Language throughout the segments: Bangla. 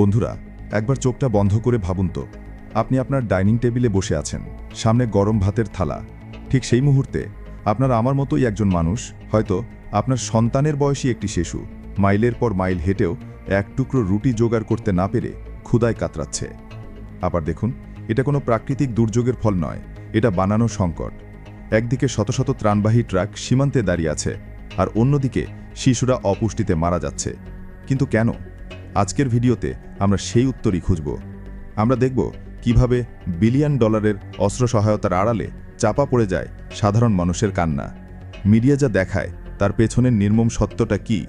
বন্ধুরা, একবার চোখটা বন্ধ করে ভাবুন তো। আপনি আপনার ডাইনিং টেবিলে বসে আছেন, সামনে গরম ভাতের থালা। ঠিক সেই মুহূর্তে আপনার আমার মতোই একজন মানুষ, হয়তো আপনার সন্তানের বয়সী একটি শিশু, মাইলের পর মাইল হেঁটেও এক টুকরো রুটি জোগাড় করতে না পেরে ক্ষুদায় কাতরাচ্ছে। আবার দেখুন, এটা কোনো প্রাকৃতিক দুর্যোগের ফল নয়, এটা বানানো সংকট। একদিকে শত শত ত্রাণবাহী ট্রাক সীমান্তে দাঁড়িয়ে আছে, আর অন্যদিকে শিশুরা অপুষ্টিতে মারা যাচ্ছে। কিন্তু কেন? আজকের ভিডিওতে আমরা সেই উত্তরই খুঁজব। আমরা দেখব কীভাবে বিলিয়ন ডলারের অস্ত্র সহায়তার আড়ালে চাপা পড়ে যায় সাধারণ মানুষের কান্না। মিডিয়া যা দেখায়, তার পেছনের নির্মম সত্যটা কি?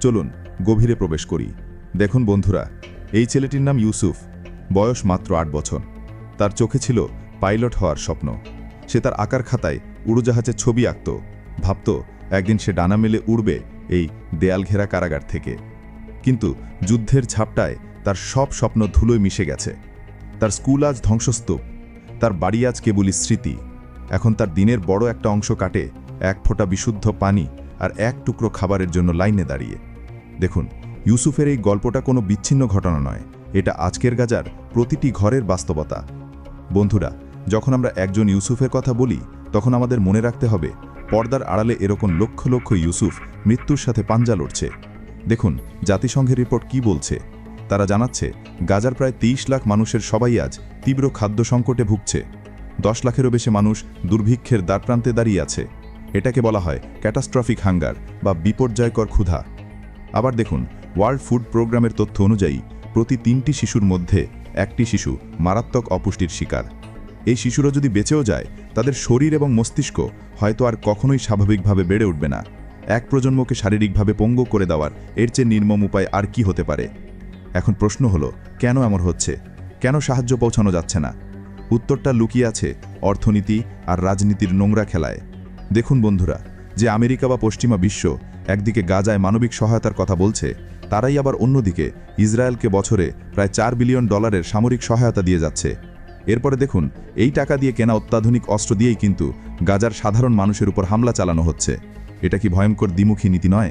চলুন গভীরে প্রবেশ করি। দেখুন বন্ধুরা, এই ছেলেটির নাম ইউসুফ। বয়স মাত্র আট বছর। তার চোখে ছিল পাইলট হওয়ার স্বপ্ন। সে তার আকার খাতায় উড়োজাহাজের ছবি আঁকত। ভাবত একদিন সে ডানা মেলে উড়বে এই দেয়াল ঘেরা কারাগার থেকে। কিন্তু যুদ্ধের ঝাপটায় তার সব স্বপ্ন ধুলোয় মিশে গেছে। তার স্কুল আজ ধ্বংসস্তূপ, তার বাড়ি আজ কেবলই স্মৃতি। এখন তার দিনের বড় একটা অংশ কাটে এক ফোঁটা বিশুদ্ধ পানি আর এক টুকরো খাবারের জন্য লাইনে দাঁড়িয়ে। দেখুন, ইউসুফের এই গল্পটা কোনো বিচ্ছিন্ন ঘটনা নয়। এটা আজকের গাজার প্রতিটি ঘরের বাস্তবতা। বন্ধুরা, যখন আমরা একজন ইউসুফের কথা বলি, তখন আমাদের মনে রাখতে হবে, পর্দার আড়ালে এরকম লক্ষ লক্ষ ইউসুফ মৃত্যুর সাথে পাঞ্জা লড়ছে। দেখুন, জাতিসংঘের রিপোর্ট কি বলছে? তারা জানাচ্ছে, গাজার প্রায় তেইশ লাখ মানুষের সবাই আজ তীব্র খাদ্য সংকটে ভুগছে। দশ লাখেরও বেশি মানুষ দুর্ভিক্ষের দ্বারপ্রান্তে দাঁড়িয়ে আছে। এটাকে বলা হয় ক্যাটাস্ট্রফিক হাঙ্গার বা বিপর্যয়কর ক্ষুধা। আবার দেখুন, ওয়ার্ল্ড ফুড প্রোগ্রামের তথ্য অনুযায়ী, প্রতি তিনটি শিশুর মধ্যে একটি শিশু মারাত্মক অপুষ্টির শিকার। এই শিশুরা যদি বেঁচেও যায়, তাদের শরীর এবং মস্তিষ্ক হয়তো আর কখনোই স্বাভাবিকভাবে বেড়ে উঠবে না। এক প্রজন্মকে শারীরিকভাবে পঙ্গু করে দেওয়ার এর চেয়ে নির্মম উপায় আর কি হতে পারে? এখন প্রশ্ন হলো, কেন এমন হচ্ছে? কেন সাহায্য পৌঁছানো যাচ্ছে না? উত্তরটা লুকিয়ে আছে অর্থনীতি আর রাজনীতির নোংরা খেলায়। দেখুন বন্ধুরা, যে আমেরিকা বা পশ্চিমা বিশ্ব একদিকে গাজায় মানবিক সহায়তার কথা বলছে, তারাই আবার অন্যদিকে ইসরায়েলকে বছরে প্রায় চার বিলিয়ন ডলারের সামরিক সহায়তা দিয়ে যাচ্ছে। এরপরে দেখুন, এই টাকা দিয়ে কেনা অত্যাধুনিক অস্ত্র দিয়েই কিন্তু গাজার সাধারণ মানুষের উপর হামলা চালানো হচ্ছে। এটা কি ভয়ঙ্কর দ্বিমুখী নীতি নয়?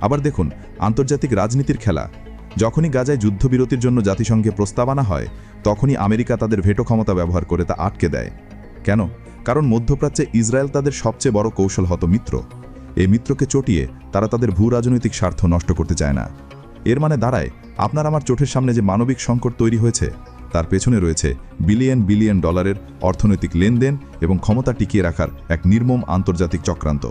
আবার দেখুন, আন্তর্জাতিক রাজনীতির খেলা। যখনই গাজায় যুদ্ধবিরতির জন্য জাতিসংঘে প্রস্তাব আনা হয়, তখনই আমেরিকা তাদের ভেটো ক্ষমতা ব্যবহার করে তা আটকে দেয়। কেন? কারণ মধ্যপ্রাচ্যে ইসরায়েল তাদের সবচেয়ে বড় কৌশল হত মিত্র। এই মিত্রকে চটিয়ে তারা তাদের ভূ রাজনৈতিক স্বার্থ নষ্ট করতে চায় না। এর মানে দাঁড়ায়, আপনার আমার চোখের সামনে যে মানবিক সংকট তৈরি হয়েছে, তার পেছনে রয়েছে বিলিয়ন বিলিয়ন ডলারের অর্থনৈতিক লেনদেন এবং ক্ষমতা টিকিয়ে রাখার এক নির্মম আন্তর্জাতিক চক্রান্ত।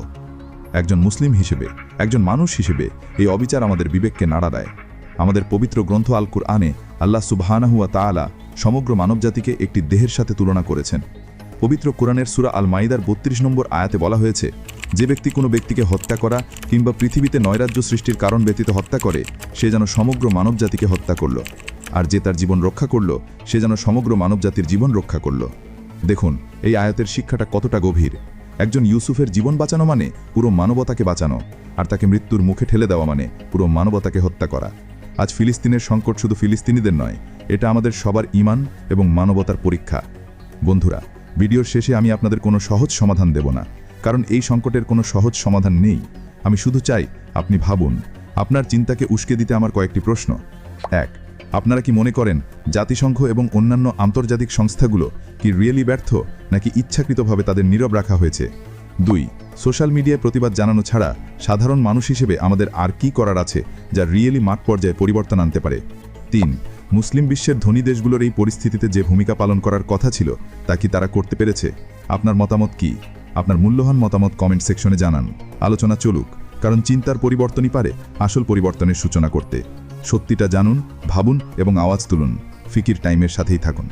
একজন মুসলিম হিসেবে, একজন মানুষ হিসেবে এই অবিচার আমাদের বিবেককে নাড়া দেয়। আমাদের পবিত্র গ্রন্থ আল কুরআনে আল্লাহ সুবহানাহুয়া তাআলা সমগ্র মানবজাতিকে একটি দেহের সাথে তুলনা করেছেন। পবিত্র কোরআনের সুরা আল মাইদার বত্রিশ নম্বর আয়াতে বলা হয়েছে, যে ব্যক্তি কোনো ব্যক্তিকে হত্যা করা কিংবা পৃথিবীতে নৈরাজ্য সৃষ্টির কারণ ব্যতীত হত্যা করে, সে যেন সমগ্র মানবজাতিকে হত্যা করল। আর যে তার জীবন রক্ষা করল, সে যেন সমগ্র মানবজাতির জীবন রক্ষা করল। দেখুন, এই আয়াতের শিক্ষাটা কতটা গভীর। একজন ইউসুফের জীবন বাঁচানো মানে পুরো মানবতাকে বাঁচানো, আর তাকে মৃত্যুর মুখে ঠেলে দেওয়া মানে পুরো মানবতাকে হত্যা করা। আজ ফিলিস্তিনের সংকট শুধু ফিলিস্তিনিদের নয়, এটা আমাদের সবার ইমান এবং মানবতার পরীক্ষা। বন্ধুরা, ভিডিওর শেষে আমি আপনাদের কোনো সহজ সমাধান দেব না, কারণ এই সংকটের কোনো সহজ সমাধান নেই। আমি শুধু চাই, আপনি ভাবুন, আপনার চিন্তাকে উস্কে দিতে আমার কয়েকটি প্রশ্ন। এক আপনারা কি মনে করেন জাতিসংঘ এবং অন্যান্য আন্তর্জাতিক সংস্থাগুলো কি রিয়েলি ব্যর্থ নাকি ইচ্ছাকৃতভাবে তাদের নীরব রাখা হয়েছে? দুই, সোশ্যাল মিডিয়ায় প্রতিবাদ জানানো ছাড়া সাধারণ মানুষ হিসেবে আমাদের আর কি করার আছে যা রিয়েলি মাঠ পর্যায়ে পরিবর্তন আনতে পারে? তিন, মুসলিম বিশ্বের ধনী দেশগুলোর এই পরিস্থিতিতে যে ভূমিকা পালন করার কথা ছিল, তা কি তারা করতে পেরেছে? আপনার মতামত কি? আপনার মূল্যবান মতামত কমেন্ট সেকশনে জানান। আলোচনা চলুক, কারণ চিন্তার পরিবর্তনই পারে আসল পরিবর্তনের সূচনা করতে। সত্যিটা জানুন ভাবুন এবং আওয়াজ তুলুন। ফিকির টাইমের সাথেই থাকুন।